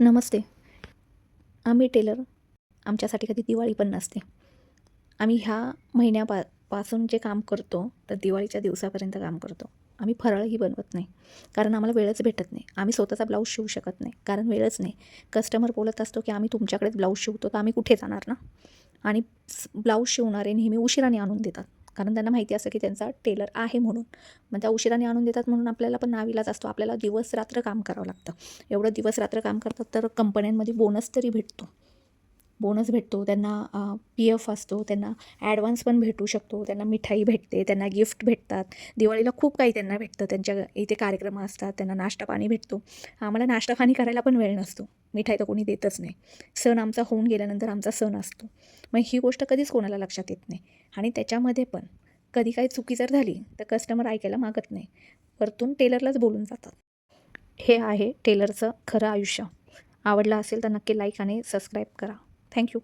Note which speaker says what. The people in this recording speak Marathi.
Speaker 1: नमस्ते. आम्ही टेलर. आमच्यासाठी कधी दिवाळी पण नसते. आम्ही ह्या महिन्यापा पासून जे काम करतो तर दिवाळीच्या दिवसापर्यंत काम करतो. आम्ही फराळही बनवत नाही. कारण आम्हाला वेळच भेटत नाही. आम्ही स्वतःचा ब्लाऊज शिवू शकत नाही. कारण वेळच नाही. कस्टमर बोलत असतो की आम्ही तुमच्याकडेच ब्लाऊज शिवतो तर आम्ही कुठे जाणार ना? आणि ब्लाऊज शिवणारे नेहमी उशिराने आणून देतात. कारण त्यांना माहिती असतं की त्यांचा टेलर आहे म्हणून. मग त्या उशिराने आणून देतात म्हणून आपल्याला पण नावीलाच असतो. आपल्याला दिवस रात्र काम करावं लागतं. एवढं दिवस रात्र काम करतात तर कंपन्यांमध्ये बोनस तरी भेटतो. बोनस भेटतो त्यांना पी एफ असतो त्यांना ॲडव्हान्स पण भेटू शकतो त्यांना मिठाई भेटते त्यांना गिफ्ट भेटतात. दिवाळीला खूप काही त्यांना भेटतं त्यांच्या इथे कार्यक्रम असतात त्यांना नाश्ता पाणी भेटतो. आम्हाला नाश्ता पाणी करायला पण वेळ नसतो. मिठाई तर कोणी देतच नाही. सण आमचा होऊन गेल्यानंतर आमचा सण असतो. मग ही गोष्ट कधीच कोणाला लक्षात येत नाही. आणि त्याच्यामध्ये पण कधी काही चुकी जर झाली तर कस्टमर ऐकायला मागत नाही. वरतून टेलरलाच बोलून जातात. हे आहे टेलरचं खरं आयुष्य. आवडलं असेल तर नक्की लाईक आणि सबस्क्राईब करा. Thank you.